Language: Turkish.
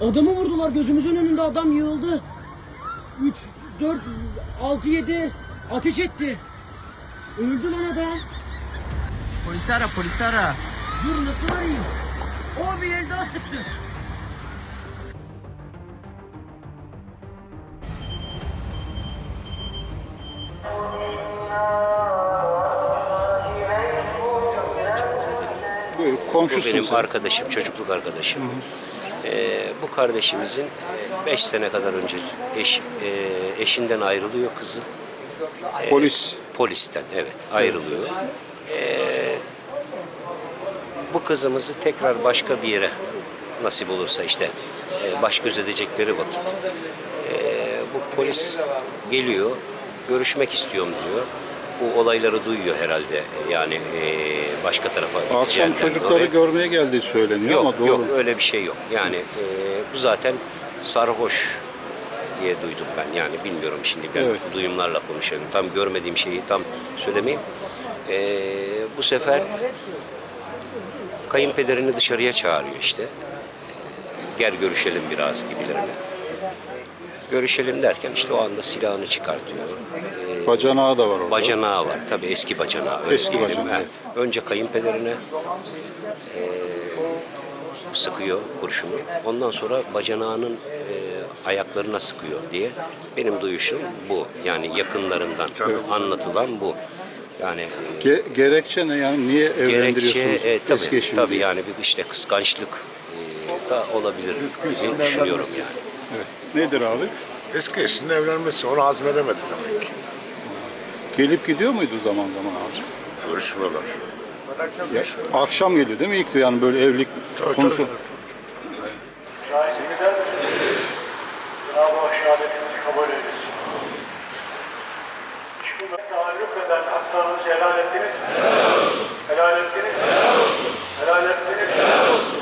Adamı vurdular gözümüzün önünde adam yığıldı. 3, 4, 6, 7 ateş etti. Öldü lan adam. Polisi ara polisi ara. Dur nasıl arayayım? O bir el daha sıktı. Buyur, Bu komşusun benim sen. arkadaşım, çocukluk arkadaşım. Ee, bu kardeşimizin 5 sene kadar önce eş, e, eşinden ayrılıyor kızı. Polis. Polisten, evet ayrılıyor. Ee, bu kızımızı tekrar başka bir yere nasip olursa işte e, baş göz edecekleri vakit. e, bu polis geliyor, görüşmek istiyorum diyor. Bu olayları duyuyor herhalde yani e, başka tarafa Akşam gideceğinden çocukları dolayı. görmeye geldiği söyleniyor Yok ama doğru. yok öyle bir şey yok. Yani e, bu zaten sarhoş diye duydum ben. Yani bilmiyorum şimdi ben Evet. duyumlarla konuşuyorum. Tam görmediğim şeyi tam söylemeyeyim. E, bu sefer kayınpederini dışarıya çağırıyor işte. E, gel görüşelim biraz gibilerine. Görüşelim derken işte o anda silahını çıkartıyor. E, Bacanağı da var orada. Bacanağı var. Tabii eski bacanağı. öyle Eski diyelim. bacanağı. Ha, Önce kayınpederine e, sıkıyor kurşunu. Ondan sonra bacanağının e, ayaklarına sıkıyor diye benim duyuşum bu. Yani yakınlarından anlatılan bu. Yani e, Ge- gerekçe ne yani? Niye evlendiriyorsunuz gerekçe e, tabii, eski eşini tabii diye? yani bir işte kıskançlık e, da olabilir diye düşünüyorum yani. Evet. Nedir abi? Eski eşinin evlenmesi onu hazmedemedi demek ki. Gelip gidiyor muydu zaman zaman abi? Görüşmüyorlar. Ya, akşam geliyor değil mi ilk yani böyle evlilik Tabii, konusu? tabii. Taalluk eden haklarınızı helal ettiniz? Helal ettiniz? Helal ettiniz mi? Rabbim